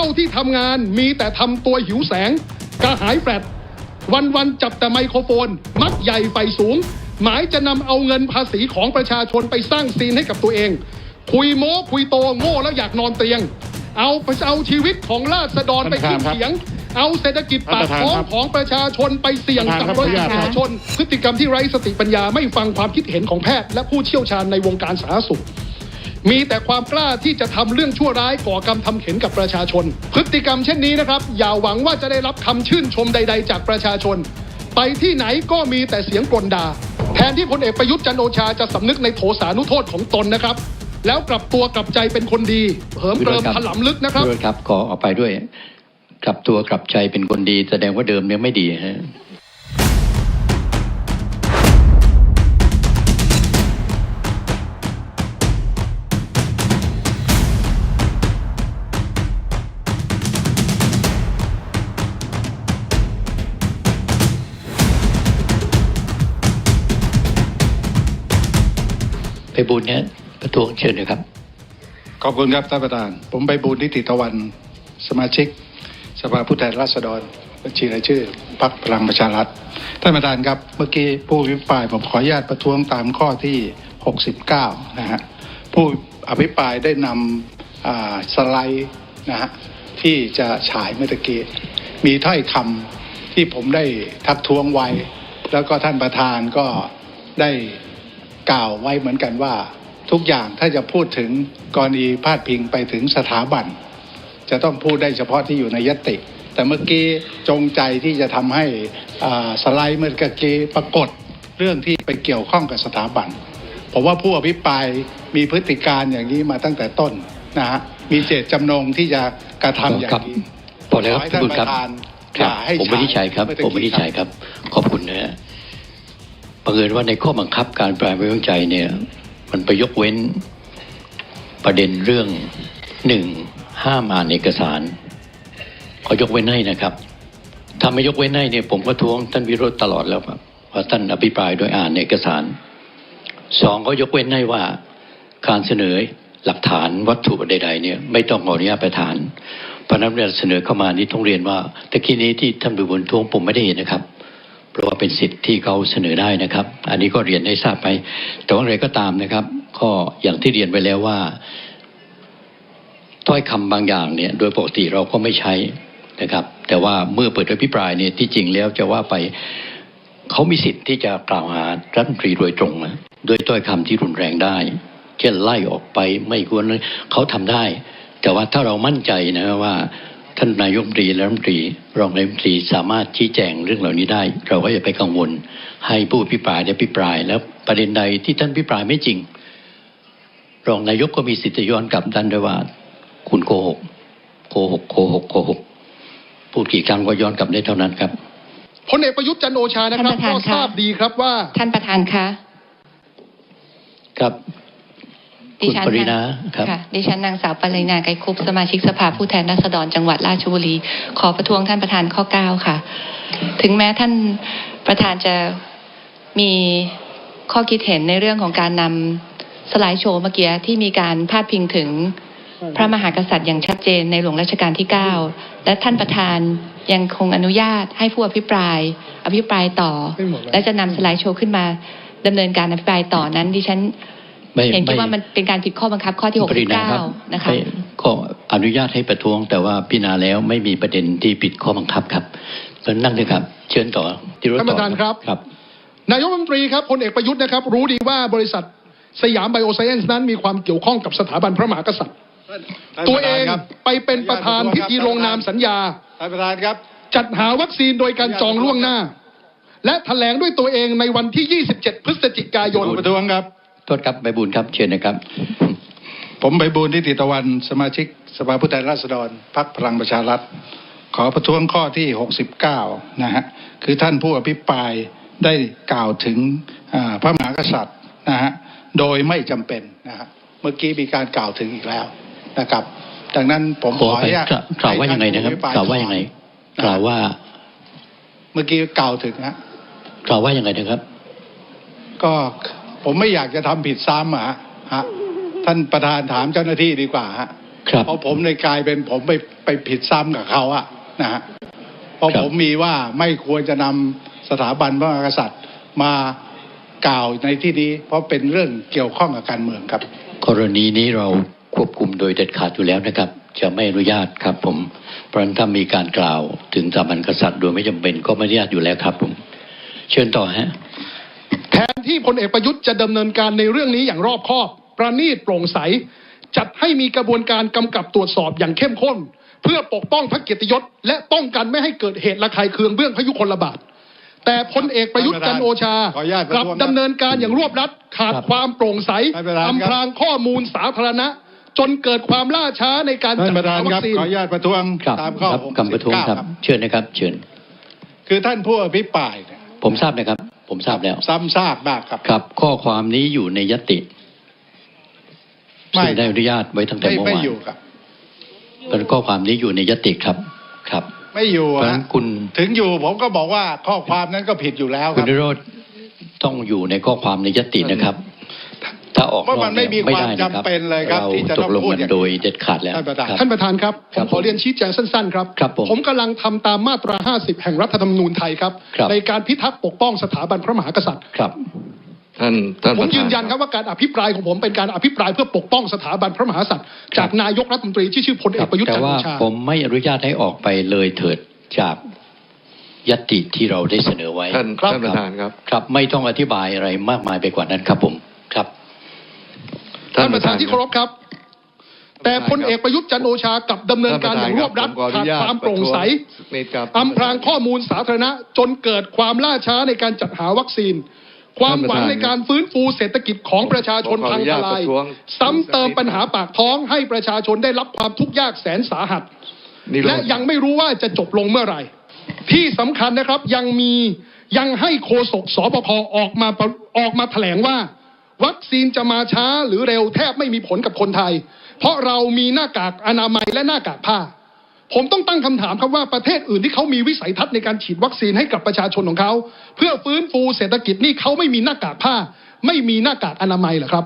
ท่าที่ทำงานมีแต่ทำตัวหิวแสง กระหายแฟลตวันวันๆจับแต่ไมโครโฟน มักใหญ่ไฟสูง หมายจะนำเอาเงินภาษีของประชาชนไปสร้างซีนให้กับตัวเอง คุยโม้คุยโตโง่แล้วอยากนอนเตียง เอาเอาชีวิตของราษฎรไปขึ้นเขียง เอาเศรษฐกิจปากท้องของประชาชนไปเสี่ยงกับประชาชน พฤติกรรมที่ไร้สติปัญญาไม่ฟังความคิดเห็นของแพทย์ และผู้เชี่ยวชาญในวงการสาธารณสุข มีแต่ความกล้าที่จะทำเรื่องชั่วร้ายก่อกรรมทำเข็นกับประชาชน พฤติกรรมเช่นนี้นะครับ อย่าหวังว่าจะได้รับคำชื่นชมใด ๆ จากประชาชน ไปที่ไหนก็มีแต่เสียงกลด่าแทนที่พลเอกประยุทธ์จันทร์โอชาจะสำนึกในโถสานุโทษของตนนะครับ แล้วกลับตัวกลับใจเป็นคนดีเหิมเกริมถลำลึกนะครับด้วยครับขอเอาไปด้วย กลับตัวกลับใจเป็นคนดี แสดงว่าเดิมเนี่ยไม่ดีฮะ บุญเนี่ยประท้วงเชิญเลยครับ ขอบคุณครับท่านประธาน ผมใบบูลนิติตะวัน สมาชิก สภาผู้แทนราษฎร บัญชีรายชื่อพรรคพลังประชารัฐท่านประธานครับเมื่อกี้ผู้อภิปรายผมขออนุญาตประท้วงตามข้อที่ 69 นะฮะผู้อภิปรายได้นำอ่าสไลด์นะฮะที่จะฉายเมื่อกี้มีถ้อยคำที่ผมได้ทักท้วงไว้ แล้วก็ท่านประธานก็ได้ กล่าวไว้เหมือนกันว่า ทุกอย่างถ้าจะพูดถึงกรณีพาดพิงไปถึงสถาบัน จะต้องพูดได้เฉพาะที่อยู่ในยติ แต่เมื่อกี้จงใจที่จะทำให้อ่าสไลด์เมื่อกี้ปรากฏเรื่องที่ไปเกี่ยวข้องกับสถาบันผมว่าผู้อภิปรายมีพฤติการอย่างนี้มาตั้งแต่ต้นนะฮะมีเจตจำนงที่จะกระทำอย่างนี้พอแล้วครับขให้ท่านคุณปครับระธานคอรับย่าให้ผมไม่ได้ใช้ครับเอตะผมไม่ได้ใช้ครับ ขอบคุณนะฮะ บังเอิญว่าในข้อบังคับการแปลไม่ไว้วางใจเนี่ย มันไปยกเว้นประเด็นเรื่องหนึ่งห้ามอ่านเอกสารเขายกเว้นให้นะครับ ถ้าไม่ยกเว้นให้เนี่ย ผมก็ท้วงท่านวิโรจน์ตลอดแล้วครับว่าท่านอภิปรายโดยอ่านเอกสารสองก็ยกเว้นให้ว่าการเสนอหลักฐานวัตถุใดๆเนี่ยไม่ต้องขออนุญาตประธานเพราะนั้นเวลาเสนอเข้ามานี่ต้องเรียนว่าตะกี้นี้ที่ท่านบิบุญทวงผมไม่ได้เห็นนะครับ เพราะว่าเป็นสิทธิ์ที่เขาเสนอได้นะครับ อันนี้ก็เรียนให้ทราบไป แต่ว่าอะไรก็ตามนะครับ ก็อย่างที่เรียนไปแล้วว่า ถ้อยคำบางอย่างเนี่ย โดยปกติเราก็ไม่ใช้นะครับ แต่ว่าเมื่อเปิดอภิปรายเนี่ยที่จริงแล้วจะว่าไปเขามีสิทธิ์ที่จะกล่าวหารัฐมนตรีโดยตรงนะด้วยถ้อยคำที่รุนแรงได้ เช่นไล่ออกไปไม่ควรเขาทำได้ แต่ว่าถ้าเรามั่นใจนะว่า ท่านนายกรัฐมนตรีและรัฐมนตรี รองนายกรัฐมนตรีสามารถชี้แจงเรื่องเหล่านี้ได้ เราก็อย่าไปกังวล ให้ผู้อภิปรายได้อภิปราย แล้วประเด็นใดที่ท่านอภิปรายไม่จริง รองนายกก็มีสิทธิ์จะย้อนกลับท่านด้วยว่า คุณโกหกโกหกโกหกโกหกพูดกี่ครั้งก็ย้อนกลับได้เท่านั้นครับพลเอกประยุทธ์จันทร์โอชานะครับท่านก็ประธานคะทราบดีครับว่าท่านประธานคะครับ ดิคุณฉันปรินาครับค่ะดิฉันนางสาวปรินาไกรคุปสมาชิกสภาผู้แทนราษฎรจังหวัดราชบุรี ขอประท้วงท่านประธานข้อ9ค่ะ ถึงแม้ท่านประธานจะมีข้อคิดเห็นในเรื่องของการนำสไลด์โชว์เมื่อกี้ที่มีการพาดพิงถึงพระมหากษัตริย์อย่างชัดเจนในหลวงรัชกาลที่ 9 และท่านประธานยังคงอนุญาตให้ผู้อภิปราย อภิปรายต่อไม่หมดแล้วและจะนำสไลด์โชว์ขึ้นมาดำเนินการอภิปรายต่อนั้นดิฉันไม่ เห็นคิดไม่ว่ามันเป็นการผิดข้อบังคับข้อที่ปรินารับ69นะคะให้ก็อนุญาตให้ประท้วง แต่ว่าพิจารณาแล้วไม่มีประเด็นที่ผิดข้อบังคับครับเพราะฉะนั้นนั่งเลยครับ เชิญต่อที่รถท่านประธานครับครับ นายกรัฐมนตรีครับพลเอกประยุทธ์นะครับ รู้ดีว่าบริษัทสยามไบโอไซเอนซ์นั้นมีความเกี่ยวข้องกับสถาบันพระมหากษัตริย์ท่านตัวประเอธานงครับไปเป็นประธานพิธีลงนามสัญญาท่านประธานครับ จัดหาวัคซีนโดยการจองล่วงหน้า และแถลงด้วยตัวเองในวันที่ 27 พฤศจิกายนประท้วงครับโทษครับใบบุญครับเชิญนะครับ ผมใบบูลย์นิติตะวันสมาชิกสภาผู้แทนราษฎรพรรคพลังประชารัฐ ขอประท้วงข้อที่ 69 นะฮะคือท่านผู้อภิปรายได้กล่าวถึงอ่าพระมหากษัตริย์นะฮะโดยไม่จำเป็นนะฮะเมื่อกี้มีการกล่าวถึงอีกแล้วนะครับ ดังนั้นผมขขอออไปนุญาตกล่าวกล่าวว่ายังไงนะครับให้ท่กล่าวว่ายังไงกล่าวว่า เมื่อกี้กล่าวถึงฮะกล่าวว่ายังไงนะครับ ก็ ผมไม่อยากจะทำผิดซ้ำอะฮะฮะท่านประธานถามเจ้าหน้าที่ดีกว่าฮะครับเพราะผมในกลายเป็นผมไปไปผิดซ้ำกับเขาอะนะฮะเพราะครับผมมีว่าไม่ควรจะนำสถาบันพระมหากษัตริย์มากล่าวในที่นี้ เพราะเป็นเรื่องเกี่ยวข้องกับการเมืองครับ กรณีนี้เราควบคุมโดยเด็ดขาดอยู่แล้วนะครับ จะไม่อนุญาตครับ ผมเพราะฉะนั้นถ้ามีการกล่าวถึงสถาบันกษัตริย์โดยไม่จำเป็นก็ไม่อนุญาตอยู่แล้วครับ ผม เชิญต่อฮะ แทนที่พลเอกประยุทธ์จะดำเนินการในเรื่องนี้อย่างรอบคอบ ประณีตโปร่งใส จัดให้มีกระบวนการกำกับตรวจสอบอย่างเข้มข้น เพื่อปกป้องพระเกียรติยศ และป้องกันไม่ให้เกิดเหตุระคายเคืองเบื้องพยุคลบาทแต่พลเอกประยุทธ์จันทร์โอชาขออนุญาตประกลับท้วงครับดำเนินการอย่างรวบรัดขาดครับความโปร่งใสท่านประธานครับอำพรางข้อมูลสาธารณะ จนเกิดความล่าช้าในการท่าจันดประธาหานวัครัคบซีนขออนุญาตประท้วงครับตามข้อครับคำประท้วงครับ69เชิญนะครับ เชิญ คือท่านผู้อภิปรายเนี่ย ผมทราบนะครับ ผมทราบแล้ว ซ้ำซากมากครับ ครับ ข้อความนี้อยู่ในยติไม่ซึ่งได้อนุญาตไว้ตั้งแต่ไม่เมื่อไม่วานอยู่ครับ เป็นข้อความนี้อยู่ในยติครับ ครับ ไม่อยู่เพราะฉะฮะนั้นคุณ ถึงอยู่ผมก็บอกว่าข้อความนั้นก็ผิดอยู่แล้วคคุรัณบ นิโรธต้องอยู่ในข้อความในยตินะครับ ถ้าออกเพราะมันไม่มีไม่ได้ความนะครับจำเป็นเลยครับเราที่จะตต้อกงลงพูดกันอย่างโดยเด็ดขาดแล้วท่านประธานครับท่านประธานครับคผรัมบขอเรียนชี้แจงสั้นๆครับครับผมกำลังทำตามมาตรา 50 แห่งรัฐธรรมนูญไทยครับครับ ในการพิทักษ์ปกป้องสถาบันพระมหากษัตริย์ครับท่านท่านผมประธายืนยันครับว่าการอภิปรายของผมเป็นการอภิปรายเพื่อปกป้องสถาบันพระมหากษัตริย์จากนายกรัฐมนตรีที่ชื่อพลเอกประยุทธ์แต่จันทร์ว่าโอชาผมไม่อนุญาตให้ออกไปเลยเถิดจากยติที่เราได้เสนอไว้ท่านครับท่านประธานครับครับ ไม่ต้องอธิบายอะไรมากมายไปกว่านั้นครับผมครับ ท่านประธานที่เคารพครับ แต่พลเอกประยุทธ์จันทร์โอชากับดำเนินการอย่างรวบรัดท่นประธนขาดรับความโปร่งใสผมขออนุญาตประท้วงสักนิดครับอำพรางข้อมูลสาธารณะ จนเกิดความล่าช้าในการจัดหาวัคซีน ความหวังในการฟื้นฟูเศรษฐกิจของประชาชนผมขอพัองนุญาทตลายประท้วงซ้ำเติมปัญหาปากท้องให้ประชาชนได้รับความทุกข์ยากแสนสาหัสนี่และยังไม่รู้ว่าจะจบลงเมื่อไหร่ ที่สำคัญนะครับยังมียังให้โฆษกสบคออกมาประออกมาแถลงว่าวัคซีน จะมาช้าหรือเร็วแทบไม่มีผลกับคนไทย เพราะเรามีหน้ากากอนามัยและหน้ากากผ้า ผมต้องตั้งคำถามครับว่าประเทศอื่นที่เขามีวิสัยทัศน์ในการฉีดวัคซีนให้กับประชาชนของเขา เพื่อฟื้นฟูเศรษฐกิจนี่เขาไม่มีหน้ากากผ้า ไม่มีหน้ากากอนามัยเหรอครับ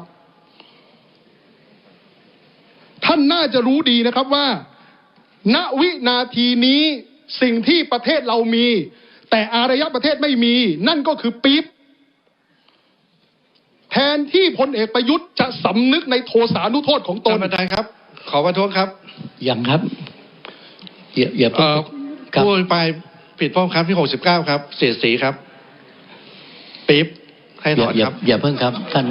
ท่านน่าจะรู้ดีนะครับว่า ณวินาทีนี้สิ่งที่ประเทศเรามี แต่อารยประเทศไม่มี นั่นก็คือปี๊บ นที่พลเอกประยุทธ์จะสำนึกในโทสานุโทษของตท่านนประธานครับ ขอประท้วงครับยังครับอย่าอย่าเอ่อครับผู้อภิปรายผิดพ้องครับที่69ครับ เสียดสีครับปิ๊บให้อถย่าอนอย่าครับ อย่าเพิ่งครับ ท่าน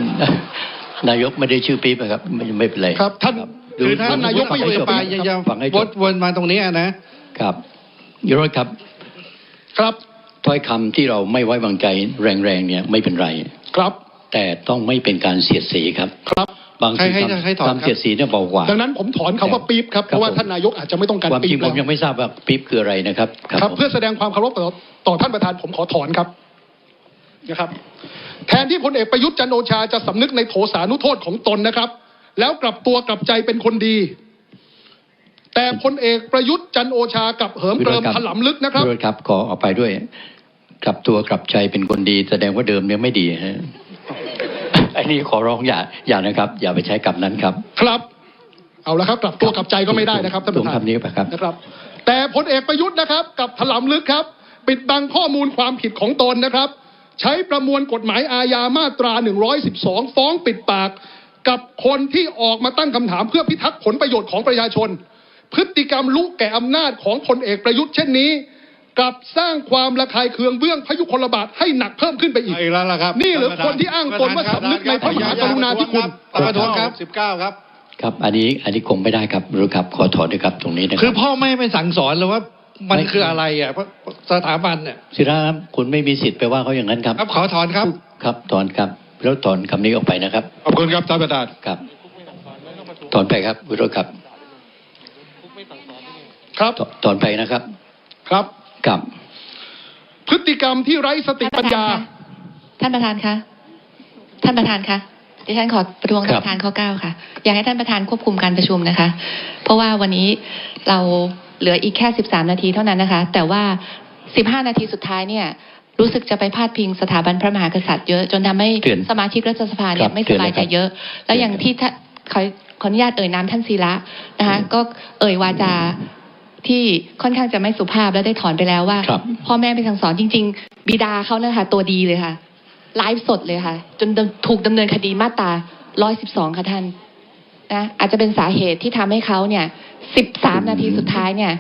นายกไม่ได้ชื่อปี๊บนะครับไม่ไม่เป็นไรครับ ท่านดูคือท่านนายกฟัไม่งอยู่ให้ในจบปลายยังฟังให้วจนบวนมาตรงนี้อะนะครับยุโรธครับ ครับถ้อยคำที่เราไม่ไว้วางใจแรงๆเนี่ยไม่เป็นไร ครับ แต่ต้องไม่เป็นการเสียดสีครับ ครับบางทีให้ให้ให้ถอนความครับเสียดสีเนี่ยเบากว่า ดังนั้นผมถอนคำว่าปี๊บครับ เพราะว่าครับผมท่านนายกอาจจะไม่ต้องการความจปี๊ริบงผแล้มวยังไม่ทราบว่าปี๊บคืออะไรนะครับ ครับผมเพื่อแสดงความเคารพต่อต่อท่านประธานผมขอถอนครับนะครับ แทนที่พลเอกประยุทธ์จันทร์โอชาจะสำนึกในโถสานุโทษของตนนะครับ แล้วกลับตัวกลับใจเป็นคนดี แต่พลเอกประยุทธ์จันทร์โอชากลับเหิมเกริมถลำลึกนะครับวิโรจครับขอเอาไปด้วย กลับตัวกลับใจเป็นคนดี แสดงว่าเดิมเนี่ยไม่ดีฮะ อันนี้ขอร้องอย่าอย่านะครับ อย่าไปใช้กับนั้นครับครับ เอาละครับกลับตัวกลับใจก็ไม่ได้นะครับท่านประธานผมทำนี้ไปครับ นะครับ แต่พลเอกประยุทธ์นะครับกับถลำลึกครับ ปิดบังข้อมูลความผิดของตนนะครับ ใช้ประมวลกฎหมายอาญามาตรา 112 ฟ้องปิดปาก กับคนที่ออกมาตั้งคำถามเพื่อพิทักษ์ผลประโยชน์ของประชาชน พฤติกรรมลุกแก่อำนาจของพลเอกประยุทธ์เช่นนี้ กลับสร้างความระคายเคืองเบื้องพยุคลบาทให้หนักเพิ่มขึ้นไปอีก อีกแล้วล่ะครับนี่เหรอคนที่อ้างตนว่าสำนึกในพระมหากรุณาธิคุณท่านประท้วงครับ19ครับ ครับอันนี้อันนี้คงไม่ได้ครับรู้ครับขอถอนด้วยครับตรงนี้นะคคืรัอบพ่อไม่ไม่สั่งสอนเลยว่ามันไม่คืออะไรอะเพราะสถาบันเนี่ยศิระครับคุณไม่มีสิทธิ์ไปว่าเขาอย่างนั้นครับครับขอถอนครับครับถอนครับแล้วถอนคำนี้ออกไปนะครับขอบคุณครับท่านประธานครับ ถอนไปครับวิโรจน์ครับครับถถอนไปนะครับ ครับ กับ พฤติกรรมที่ไร้สติปัญญา ท่านประธานคะท่านประธานคะดิฉันขอประท้วงท่านประธานข้อเก้าค่ะ อยากให้ท่านประธานควบคุมการประชุมนะคะ เพราะว่าวันนี้เราเหลืออีกแค่13นาทีเท่านั้นนะคะ แต่ว่า15นาทีสุดท้ายเนี่ยรู้สึกจะไปพาดพิงสถาบันพระมหากษัตริย์เยอะ จนทำให้เตือนสมาชิกรัฐสภาเนี่ครัยบไม่สบายใจเยอะ แล้วอย่างที่ท่านขอขออนุญาตเอ่ยนามท่านศิระนะคะ ก็เอ่ยวาจา ที่ค่อนข้างจะไม่สุภาพและได้ถอนไปแล้วว่า ครับ พ่อแม่เป็นสั่งสอนจริง ๆ บิดาเขานะคะตัวดีเลยค่ะไลฟ์สดเลยค่ะ จนดำถูกดำเนินคดีมาตรา 112 ค่ะท่านนะอาจจะเป็นสาเหตุที่ทำให้เขาเนี่ย 13 นาทีสุดท้ายเนี่ย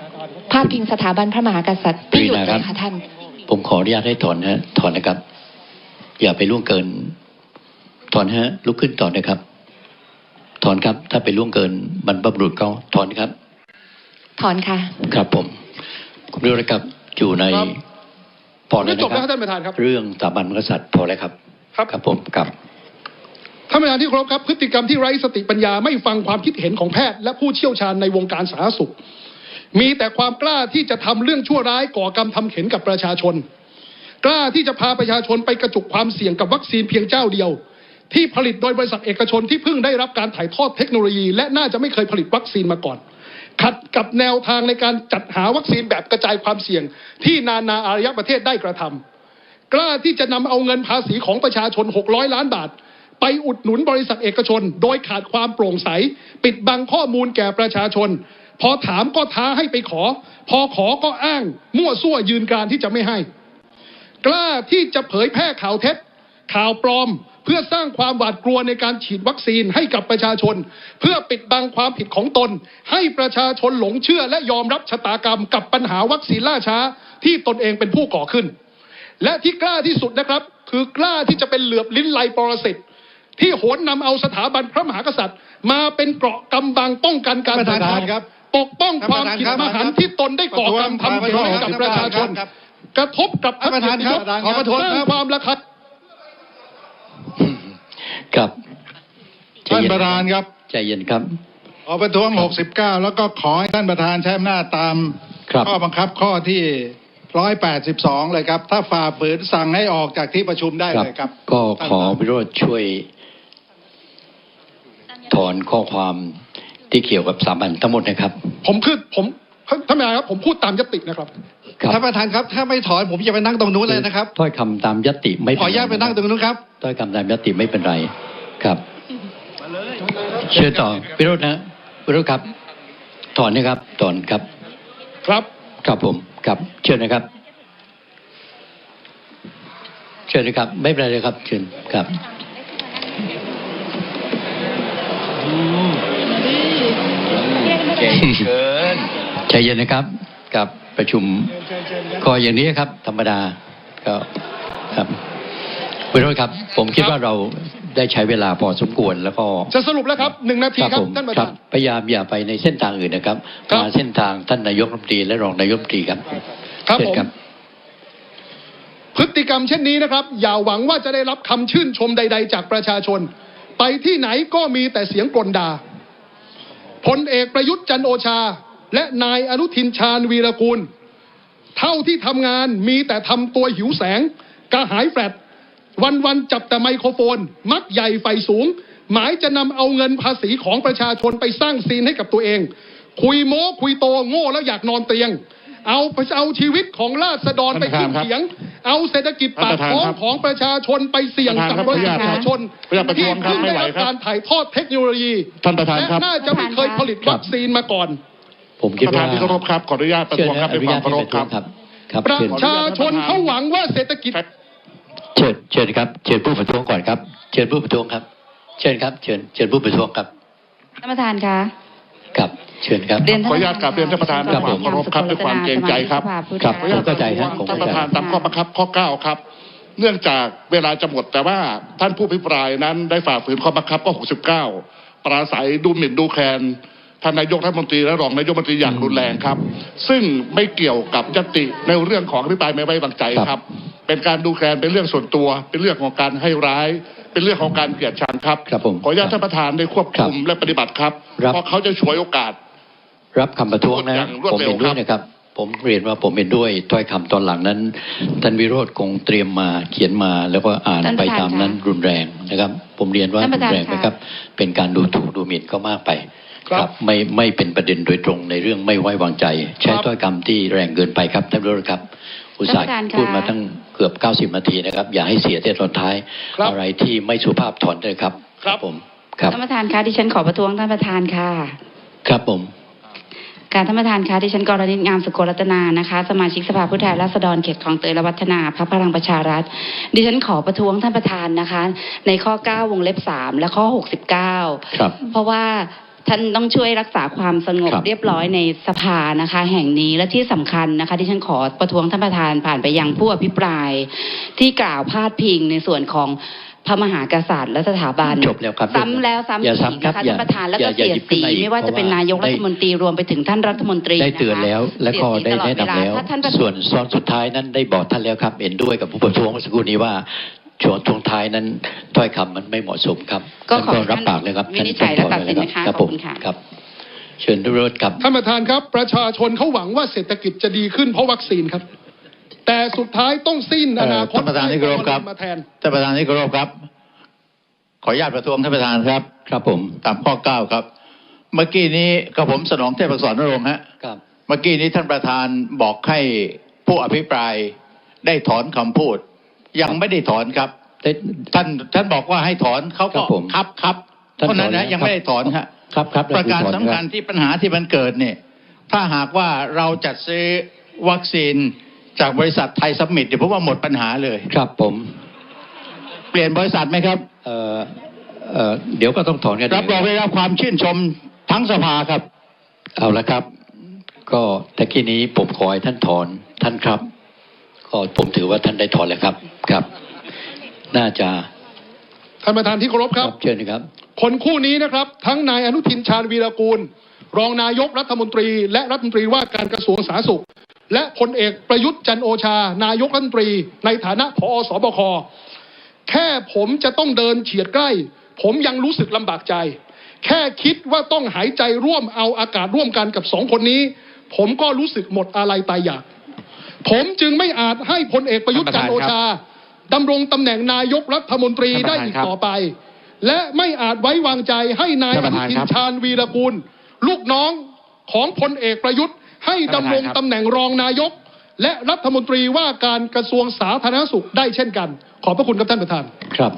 พาดพิงสถาบันพระมหากษัตริย์ไม่หยุดเลยค่ะท่าน ผมขออนุญาตให้ถอนนะฮะถอนนะครับ อย่าไปล่วงเกิน ถอนฮะลุกขึ้นถอนนะครับ ถอนครับ ถ้าไปล่วงเกินบรรพบุรุษเขาถอนครับ ถอนค่ะ ครับผมคุณวิโรจน์ครับอยู่ในครับพอแล้วไม่จบนะแล้วคครัรับบท่านประธานครับ เรื่องสถาบันมหากษัตริย์พอแล้วครับครับ ครับผมครับ ท่านประธานที่เคารพครับพฤติกรรมที่ไร้สติปัญญาไม่ฟังความคิดเห็นของแพทย์ และผู้เชี่ยวชาญในวงการสาธารณสุข มีแต่ความกล้าที่จะทำเรื่องชั่วร้ายก่อกรรมทำเข็นกับประชาชน กล้าที่จะพาประชาชนไปกระจุกความเสี่ยงกับวัคซีนเพียงเจ้าเดียว ที่ผลิตโดยบริษัทเอกชนที่เพิ่งได้รับการถ่ายทอดเทคโนโลยี และน่าจะไม่เคยผลิตวัคซีนมาก่อน ขัดกับแนวทางในการจัดหาวัคซีนแบบกระจายความเสี่ยง ที่นานาอารยประเทศได้กระทำกล้าที่จะนำเอาเงินภาษีของประชาชน 600 ล้านบาท ไปอุดหนุนบริษัทเอกชน โดยขาดความโปร่งใส ปิดบังข้อมูลแก่ประชาชน พอถามก็ท้าให้ไปขอ พอขอก็อ้าง มั่วซั่วยืนการที่จะไม่ให้ กล้าที่จะเผยแพร่ข่าวเท็จข่าวปลอม เพื่อสร้างความหวาดกลัวในการฉีดวัคซีนให้กับประชาชน เพื่อปิดบังความผิดของตน ให้ประชาชนหลงเชื่อและยอมรับชะตากรรมกับปัญหาวัคซีนล่าช้า ที่ตนเองเป็นผู้ก่อขึ้น และที่กล้าที่สุดนะครับ คือกล้าที่จะเป็นเหลือบลิ้นไลปรสิตที่โหนนำเอาสถาบันพระมหากษัตริย์ มาเป็นเกราะกำบังป้องกันการท่านประธานครับ ปกป้องความผิดมหันต์ที่ตนได้ก่อกรรมทำเกิดให้กับประชาชนครับกระทบกับท่านประธานครับพรรคขอประท้วงสครับร้างความระคาย ครับใจท่านเย็ประธานครับใจเย็นครับขอประท้วง 69 แล้วก็ขอให้ท่านประธานใช้อำนาจตามครับข้อบังคับข้อที่ 182 เลยครับ ถ้าฝ่าฝืนสั่งให้ออกจากที่ประชุมได้เลยครับ ก็ขอวิโรจน์ช่วย ถอนข้อความที่เกี่ยวกับสถาบันทั้งหมดนะครับ ผมคือผม ท่านประธานครับผมพูดตามยตินะครับครับท่านประธานครับถ้าไม่ถอนผมจะไปนั่งตรงนู้นเลยนะครับถ้อยคำตามยติไม่ขออนุญาตไปนั่งตรงนู้นครับถ้อยคำตามยติไม่เป็นไรครับเชิญต่อวิโรจน์นะวิโรจน์ครับ ถอนนะครับถอนครับ ครับครับผมครับ เชิญนะครับ เชิญนะครับ ไม่เป็นไรเลยครับ เชิญครับ ใจเย็นนะครับกับประชุมก็อย่างนี้ครับ ธรรมดาก็ครับวิโรจน์ครับ ผมคิดครับว่าเราได้ใช้เวลาพอสมควรแล้วก็จะสรุปแล้วครับหนึ่งนาทีครับผมท่านประครัธาบนพยายามอย่าไปในเส้นทางอื่นนะครับครับมาเส้นทางท่านนายกรัฐมนตรีและรองนายกรัฐมนตรีครับ ครับเชิญผมครับพฤติกรรมเช่นนี้นะครับ อย่าหวังว่าจะได้รับคำชื่นชมใด ๆ จากประชาชน ไปที่ไหนก็มีแต่เสียงกลด่าพลเอกประยุทธ์จันทร์โอชา และนายอนุทินชาญวีรกูล เท่าที่ทำงานมีแต่ทำตัวหิวแสง กระหายแฟลตวันๆจับแต่ไมโครโฟน มักใหญ่ไฟสูง หมายจะนำเอาเงินภาษีของประชาชนไปสร้างซีนให้กับตัวเอง คุยโม้คุยโตโง่แล้วอยากนอนเตียง เอาเอาชีวิตของราษฎรไปขึ้นท่านประธานครับเถียง เอาเศรษฐกิจปากท้องท่านประธานครับของประชาชนไปเสี่ยงท่านกับประปธานครับระชาชนขออนุญาตประท้ที่วงครับเพิ่งไม่ได้ไหวรับครับการถ่ายทอดเทคโนโลยีท่านประธานครับและน่าจะไม่เคยผลิตวัคซีนมาก่อน ผมคิดประธาว่านที่เคารพครับขออนุญาตประเชิญท้วงครับอด้วยนุควาญามตเคารพให้คปรัระบท้วงครับครับประเชิญชาชนเขาหวังว่าเศรษฐกิจเชิญเชิญครับเชิญผู้ประท้วงก่อนครับ เชิญผู้ประท้วงครับ เชิญครับเชิญเชิญผู้ประท้วงครับท่านประธานคะครับเชิญครับเรียนขออนุญาตกราบเรียนท่านประธานด้วยความเคารพครับด้วยความเกรงใจครับครับขออนุญาตผมเข้าใจฮะผมท่านเข้าปใจระธานตามข้อบังคับข้อ 9 ครับ เนื่องจากเวลาจะหมดแต่ว่าท่านผู้พิปรายนั้นได้ฝ่าฝืนข้อบังคับข้อ 69 ปราศัยดูหมิ่นดูแคลนท่า นนายกรัฐมนตรีและรองนายกรัฐมนตรีอย่างรุนแรงครับ ซึ่งไม่เกี่ยวกับยติในเรื่องของอภิปรายไม่ไว้วางใจครับ เป็นการดูแคลนเป็นเรื่องส่วนตัว เป็นเรื่องของการให้ร้าย เป็นเรื่องของการเกลียดชังครับครับผมขออนุญาตท่านประธานได้ควบคุมครับและปฏิบัติครับครับเพราะเขาจะฉวยโอกาส รับคำประท้วงนะอย่างรวดผมเร็วเห็นด้วยครับนะครับผมเรียนว่าผมเห็นด้วยถ้อยคำตอนหลังนั้นท่านวิโรธคงเตรียมมาเขียนมาแล้วก็อ่านท่านไปประธานตามนั้นค่ะรุนแรงนะครับ ผมเรียนว่าท่านปรุระธานนแรงค่ะนะครับ เป็นการดูถูกดูหมิ่นก็มากไป ครับไม่ไม่เป็นประเด็นโดยตรงในเรื่องไม่ไว้วางใจ ใช้ครับถ้อยคำที่แรงเกินไปครับท่านวิโรธครับ อุตส่าห์ท่านประธานค่ะพูดมาตั้งเกือบ 90 นาทีนะครับ อย่าให้เสียแต่ตอนท้ายครับอะไรที่ไม่สุภาพถอนเลยครับ ครับผมครับท่านประธานคะที่ฉันขอประท้วงท่านประธานค่ะ ครับผมการท่านประธานคะที่ฉันกรณิตงามสุโกรัตนานะคะ สมาชิกสภาผู้แทนราษฎรเขตคลองเตยและวัฒนาพรรคพลังประชารัฐ ดิฉันขอประท้วงท่านประธานนะคะ ในข้อ 9 วงเล็บ 3 และข้อ 69 ครับ เพราะว่า ท่านต้องช่วยรักษาความสงบครับเรียบร้อยในสภานะคะ แห่งนี้และที่สำคัญนะคะ ที่ฉันขอประท้วงท่านประธานผ่านไปยังผู้อภิปราย ที่กล่าวพาดพิงในส่วนของพระมหากษัตริย์และสถาบันจบแล้วครับซ้ำแล้วซ้ำอย่าอีกซ้ำครับนะคะอย่าท่านประธานแล้วอก็ย่าอย่าเสียหยิบขึ้สีนมาอีกไม่ว่าจะเป็นเพราะว่านายกรัฐมนตรีรวมไปถึงท่านรัฐมนตรีได้เตือนแล้ว และก็ได้เสียสีแนะตลอดนำแล้วเวาถ้าท่านประธานส่วนส่วนสุดท้ายนั้นได้บอกท่านแล้วครับ เห็นด้วยกับผู้ประท้วงเมื่อสักครู่นี้ว่า ช่วงช่วงท้ายนั้นถ้อยคำมันไม่เหมาะสมครับก็ขอท่านให้รับปากเลยครับวินิจฉัยและตัดสินนะคะครับขผอบมคุณค่ะครับ เชิญทุกรถครับท่านประธานครับ ประชาชนเขาหวังว่าเศรษฐกิจจะดีขึ้นเพราะวัคซีนครับ แต่สุดท้ายต้องสิ้นอนาคตเอ่อท่านประธานที่เคารพครับมาแทนท่านประธานที่เคารพครับ ขออนุญาตประท้วงท่านประธานครับ ครับผมตามข้อเก้าครับ เมื่อกี้นี้กับผมสนองเทพอักษรนรงค์ฮะครับ เมื่อกี้นี้ท่านประธานบอกให้ผู้อภิปรายได้ถอนคำพูด ยังไม่ได้ถอนครับได้ท่านท่านบอกว่าให้ถอนเขาครัก็บผมครับครับท่านเท่านั้นถอนแล้นะวยังไม่ได้ถอนฮะครับครับประการได้ถอนสำคัญรับที่ปัญหาที่มันเกิดเนี่ยถ้าหากว่าเราจัดซื้อวัคซีนจากบริษัทไทยซัมมิตเนี่ยผมว่าหมดปัญหาเลย ครับผม เปลี่ยนบริษัทไหมครับ เอ่อเอ่อเดี๋ยวก็ต้องถอนกันรับรองได้รับความชื่นชมทั้งสภาครับ เอาละครับ ก็ตะกี้นี้ผมขอให้ท่านถอนท่านครับ ก็ผมถือว่าท่านได้ถอนแล้วครับครับ น่าจะท่านประธานที่เคารพครับ เชิญนะครับ คนคู่นี้นะครับ ทั้งนายอนุทินชาญวีรกูล รองนายกรัฐมนตรี และรัฐมนตรีว่าการกระทรวงสาธารณสุข และพลเอกประยุทธ์จันทร์โอชา นายกรัฐมนตรี ในฐานะผอสบคแค่ผมจะต้องเดินเฉียดใกล้ ผมยังรู้สึกลำบากใจ แค่คิดว่าต้องหายใจร่วมเอาอากาศร่วมกันกับสองคนนี้ ผมก็รู้สึกหมดอะไรตายอยาก ผมจึงไม่อาจให้พลเอกประยุทธ์จันทร์โอชาดำรงตำแหน่งนายกรัฐมนตรีได้อีกต่อไป และไม่อาจไว้วางใจให้นายอนุทินชาญวีรกูล ลูกน้องของพลเอกประยุทธ์ให้ดำรงตำแหน่งรองนายก และรัฐมนตรีว่าการกระทรวงสาธารณสุขได้เช่นกัน ขอบพระคุณครับท่านประธานครับ